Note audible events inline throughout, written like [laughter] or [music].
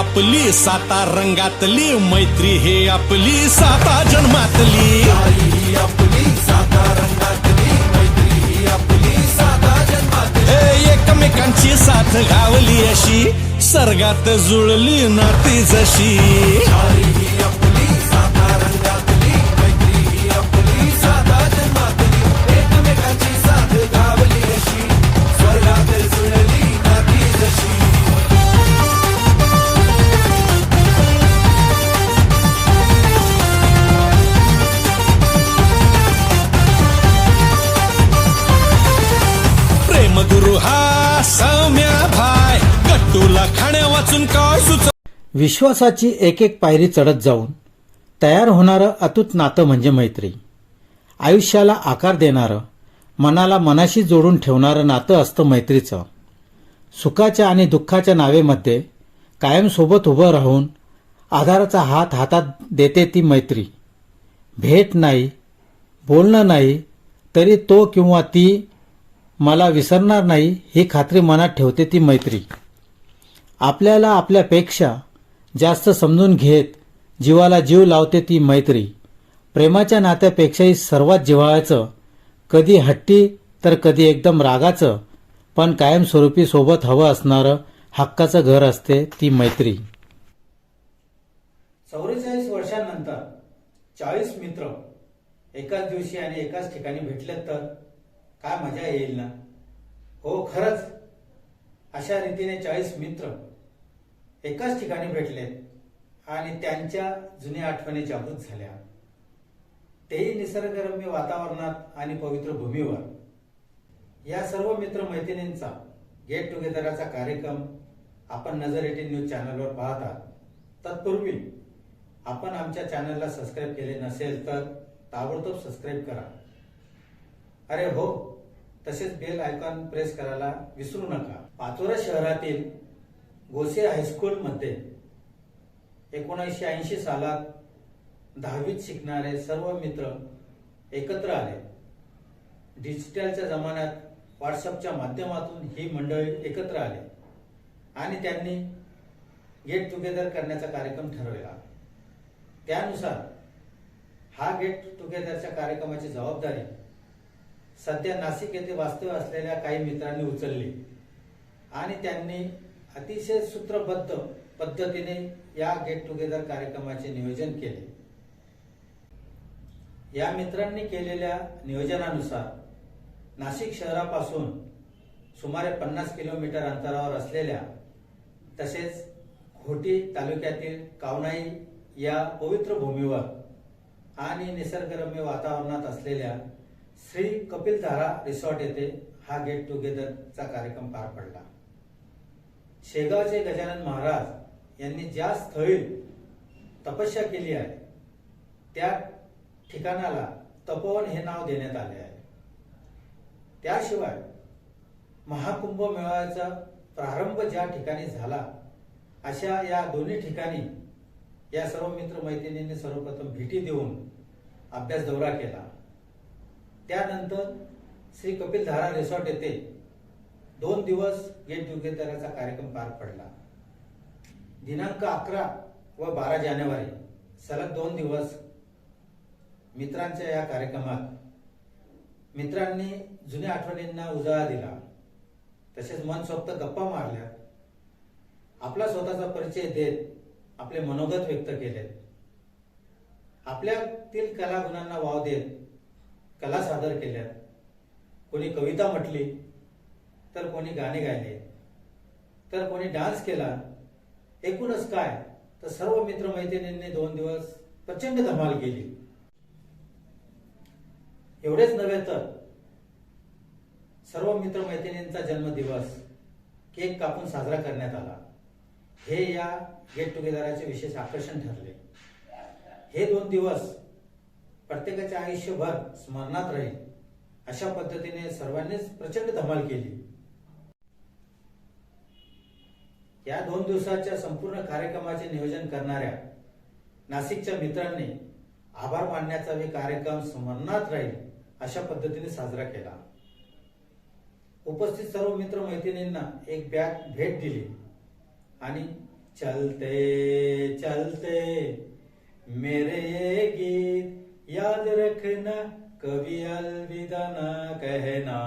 आपली सातारंगातली मैत्री हे आपली साता रंगातली मैत्री आपली साता जन्मातली. हे एकमेकांची साथ गावली अशी सर्गात जुळली नाती जशी. आपली विश्वासाची एक एक पायरी चढत जाऊन तयार होणारं अतूट नातं म्हणजे मैत्री. आयुष्याला आकार देणारं मनाला मनाशी जोडून ठेवणारं नातं असतं मैत्रीचं. सुखाच्या आणि दुःखाच्या नावेमध्ये कायमसोबत उभं राहून आधाराचा हात हातात देते ती मैत्री. भेट नाही बोलणं नाही तरी तो किंवा ती मला विसरणार नाही ही खात्री मनात ठेवते ती मैत्री. आपल्याला आपल्यापेक्षा जास्त समजून घेत जीवाला जीव लावते ती मैत्री. प्रेमाच्या नात्यापेक्षाही सर्वात जिव्हाळ्याचं. कधी हट्टी तर कधी एकदम रागाचं. पण कायमस्वरूपी सोबत हवं असणारं हक्काचं घर असते ती मैत्री. चौवेचाळीस वर्षांनंतर चाळीस मित्र एकाच दिवशी आणि एकाच ठिकाणी भेटले तर काय मजा येईल ना? हो खरंच. अशा रीतीने चाळीस मित्र एकाच ठिकाणी भेटले आणि त्यांच्या जुन्या आठवणी जागृत झाल्या. तेही निसर्गरम्य वातावरणात आणि पवित्र भूमीवर. या सर्व मित्र मैत्रिणींचा गेट टुगेदरचा कार्यक्रम आपण नजर एटीन न्यूज चॅनलवर पाहत. आहात तत्पूर्वी आपण आमच्या चॅनलला सबस्क्राईब केले नसेल तर ताबडतोब सबस्क्राईब करा. अरे हो तसेच बेल आयकॉन प्रेस करायला विसरू नका. पाचोरा शहरातील गोसे हायस्कूलमध्ये एकोणीसशे ऐंशी सालात दहावीत शिकणारे सर्व मित्र एकत्र आले. डिजिटलच्या जमान्यात व्हॉट्सअपच्या माध्यमातून ही मंडळी एकत्र आले आणि त्यांनी गेट टुगेदर करण्याचा कार्यक्रम ठरवला. त्यानुसार हा गेट टुगेदरच्या कार्यक्रमाची जबाबदारी सध्या नाशिक येथे वास्तव्य असलेल्या काही मित्रांनी उचलली आणि त्यांनी अतिशय सूत्रबद्ध पद्धतीने या गेट टुगेदर कार्यक्रमाचे नियोजन केले. या मित्रांनी केलेल्या नियोजनानुसार नाशिक शहरापासून सुमारे पन्नास किलोमीटर अंतरावर असलेल्या तसेच घोटी तालुक्यातील कावनाई या पवित्र भूमीवर आणि निसर्गरम्य वातावरणात असलेल्या श्री कपिलधारा रिसॉर्ट येथे हा गेट टुगेदरचा कार्यक्रम पार पडला. शेगावचे गजानन महाराज यांनी ज्या स्थळी तपस्या केली आहे त्या ठिकाणाला तपोवन हे नाव देण्यात आले आहे. त्याशिवाय महाकुंभ मेळाव्याचा प्रारंभ ज्या ठिकाणी झाला अशा या दोन्ही ठिकाणी या सर्व मित्र मैत्रिणींनी सर्वप्रथम भेटी देऊन अभ्यास दौरा केला. त्यानंतर श्री कपिलधारा रिसॉर्ट येथे दोन दिवस गेट टुगेदरचा कार्यक्रम पार पडला. दिनांक अकरा व बारा जानेवारी सलग दोन दिवस मित्रांच्या या कार्यक्रमात मित्रांनी जुन्या आठवणींना उजाळा दिला. तसेच मनसोक्त गप्पा मारल्या. आपला स्वतःचा परिचय देत आपले मनोगत व्यक्त केले. आपल्यातील कलागुणांना वाव देत कला सादर केल्या. कोणी कविता म्हटली तर कोणी गाणे गायले. तर कोणी डान्स केला. एकूणच काय? तर सर्व मित्रमैत्रिणींनी दोन दिवस प्रचंड धमाल केली. एवढेच नव्हे तर सर्व मित्रमैत्रिणींचा जन्मदिवस केक कापून साजरा करण्यात आला. हे या गेट टुगेदराचे विशेष आकर्षण ठरले. हे दोन दिवस प्रत्येकाच्या आयुष्यभर स्मरणात राहील. अशा पद्धतीने सर्वांनीच प्रचंड धमाल केली. या दोन दिवसाच्या संपूर्ण कार्यक्रमाचे नियोजन करणाऱ्या नाशिकच्या मित्रांनी आभार मानण्याचा मी कार्यक्रम स्मरणात राहील अशा पद्धतीने साजरा केला. उपस्थित सर्व मित्र मैत्रिणींना एक बॅग भेट दिली. आणि चलते चलते मेरे ये गीत याद रखना कभी अलविदा ना कहना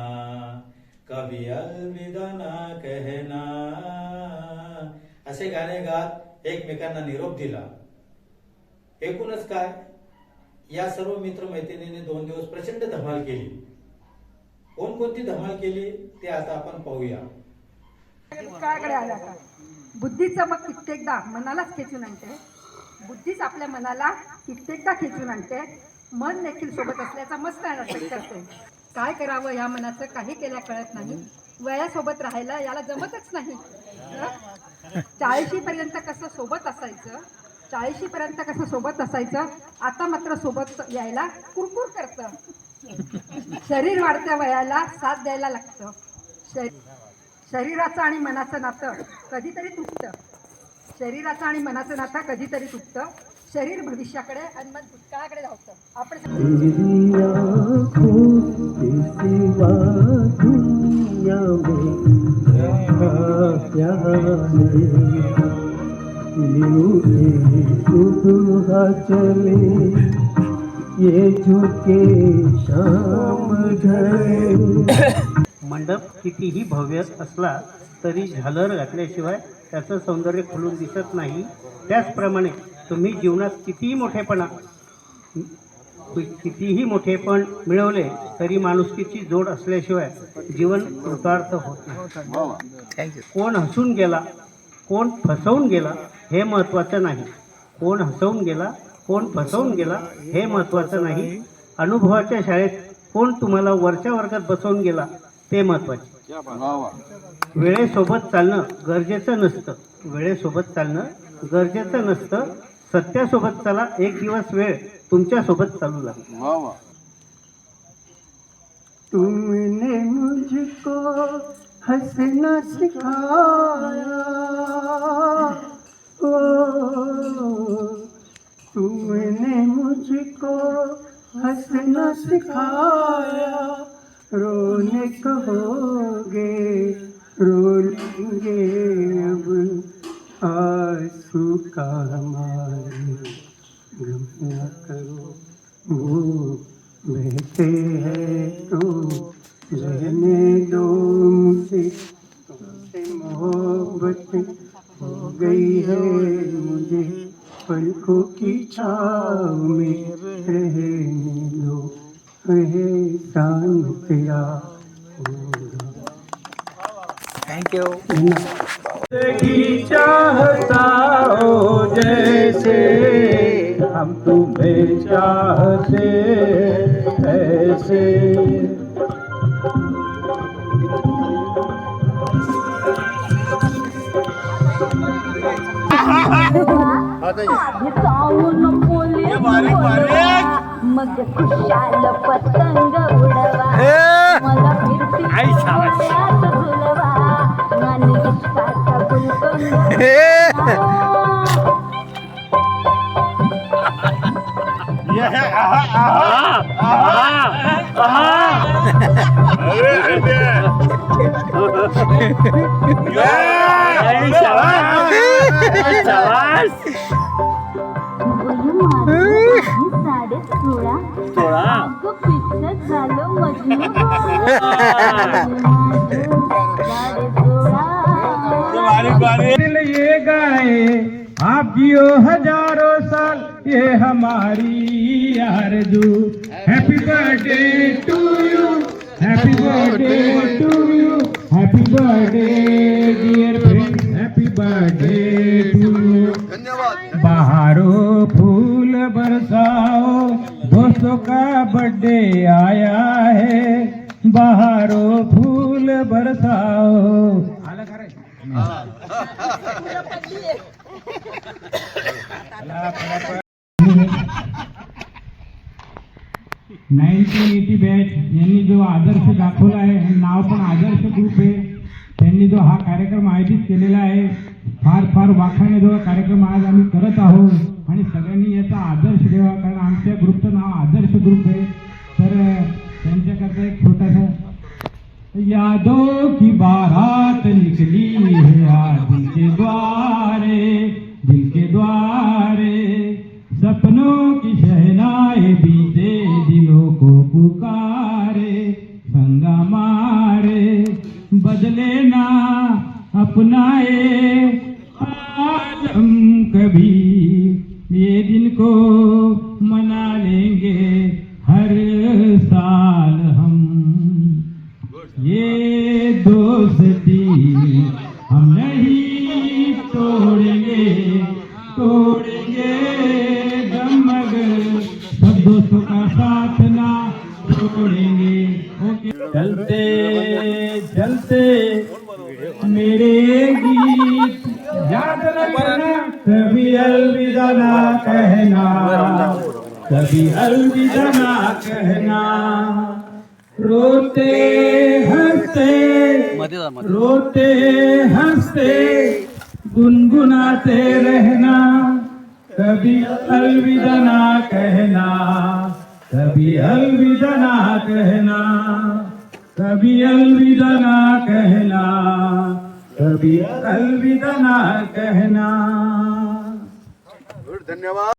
कभी अलविदा ना कहना. असे गाणे गात एकमेकांना निरोप दिला. एकूणच काय? या सर्व मित्र मैत्रिणीने दोन दिवस प्रचंड धमाल केली. कोणकोणती धमाल केली ते आता आपण पाहूया. काळाकडे आला का बुद्धीचं मग कित्येकदा मनालाच खेचून आणते. बुद्धीच आपल्या मनाला कित्येकदा खेचून आणते. मन देखील सोबत असल्याचा मस्त नाटक करते. काय करावं या मनाचं काही केल्या कळत नाही. वयासोबत राहायला याला जमतच नाही. चाळीशी पर्यंत कसं सोबत असायचं चाळीशी पर्यंत कसं सोबत असायचं आता मात्र सोबत यायला कुरकुर करतं. शरीर वाढत्या वयाला साथ द्यायला लागतं. शरीराचं आणि मनाचं नातं कधीतरी तुटतं. शरीराचं आणि मनाचं नातं कधीतरी तुटतं. शरीर भविष्याकडे आणि मन भूतकाळाकडे धावतं. आपण चले ये झुके शाम मंडप कितीही भव्य असला तरी झालर घातल्याशिवाय त्याचं सौंदर्य खुलून दिसत नाही. त्याचप्रमाणे तुम्ही जीवनात कितीही मोठेपणा कितीही मोठेपण मिळवले तरी माणुसकीची जोड असल्याशिवाय जीवन कृतार्थ होत नाही. कोण हसून गेला कोण फसवून गेला हे महत्त्वाचं नाही. कोण हसवून गेला कोण फसवून गेला हे महत्त्वाचं नाही. अनुभवाच्या शाळेत कोण तुम्हाला वरच्या वर्गात बसवून गेला ते महत्त्वाचे. वेळेसोबत चालणं गरजेचं नसतं. वेळेसोबत चालणं गरजेचं नसतं. सत्यासोबत चला एक दिवस वेळ. तुमच्यासोबत चालू लागेल तुमने मुझको हंसना सिखाया। ओ तुमने मुझको हंसना सिखाया। रोने कहोगे में रहने दो एहसान तेरा होगा की चाहता हो जैसे हम तुम्हें चाहते ऐसे। मग खुशाल पतंग उडवा. मला फिरती झुलवा. आणि [laughs] ये गाय आप जियो हज़ारों साल। ये हमारी आरज़ू happy birthday to you happy birthday to you happy birthday dear friend happy birthday to you बहारो फूल बरसाओ दोस्तों का बर्थडे आया है। बहारो फूल बरसाओ। आलं नाईन्टीन एटी बॅच यांनी जो आदर्श दाखवला आहे नाव पण आदर्श ग्रुप आहे. त्यांनी जो हा कार्यक्रम आयोजित केलेला आहे फार फार वाखाणे जो कार्यक्रम आज आम्ही करत आहोत. आणि सगळ्यांनी याचा आदर्श घ्यावा कारण आमच्या ग्रुपचं नाव आदर्श ग्रुप आहे. तर त्यांच्याकरता एक छोटासा यादो की बारात निकली है दिल के द्वारे दिल के द्वारे सपनों की शहनाए बीते पुकारे गंगा मारे, बदले ना अपनाए। आलम कभी ये दिन को मना लेंगे, हर साल हम। ये दोस्ती कभी अलविदा ना कहना कभी अलविदा ना कहना। रोते हंसते रोते हंसते गुनगुनाते रहना। कभी अलविदा ना कहना कभी अलविदा ना कहना। कभी अलविदा ना कहना कभी अलविदा ना कहना। धन्यवाद.